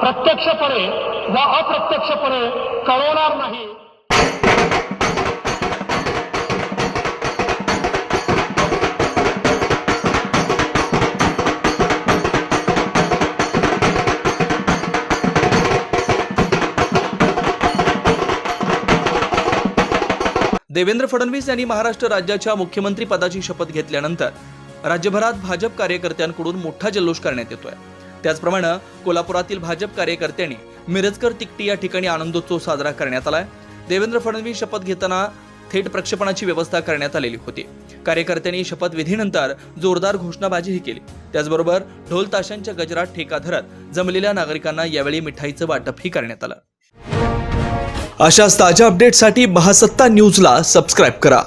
प्रत्यक्षपणे व अप्रत्यक्षपणे कळवणार नाही. देवेंद्र फडणवीस यांनी महाराष्ट्र राज्याच्या मुख्यमंत्री पदाची शपथ घेतल्यानंतर राज्यभरात भाजप कार्यकर्त्यांकडून मोठा जल्लोष करण्यात येतोय. त्याचप्रमाणे कोल्हापुरातील भाजप कार्यकर्त्यांनी मिरजकर तिकटी या ठिकाणी आनंदोत्सव साजरा करण्यात आलाय. देवेंद्र फडणवीस शपथ घेताना थेट प्रक्षेपणाची व्यवस्था करण्यात आलेली होती. कार्यकर्त्यांनी शपथविधीनंतर जोरदार घोषणाबाजीही केली. त्याचबरोबर ढोल ताशांच्या गजरात ठेका धरत जमलेल्या नागरिकांना यावेळी मिठाईचं वाटपही करण्यात आलं. अशाच ताज्या अपडेटसाठी महासत्ता न्यूजला सबस्क्राईब करा.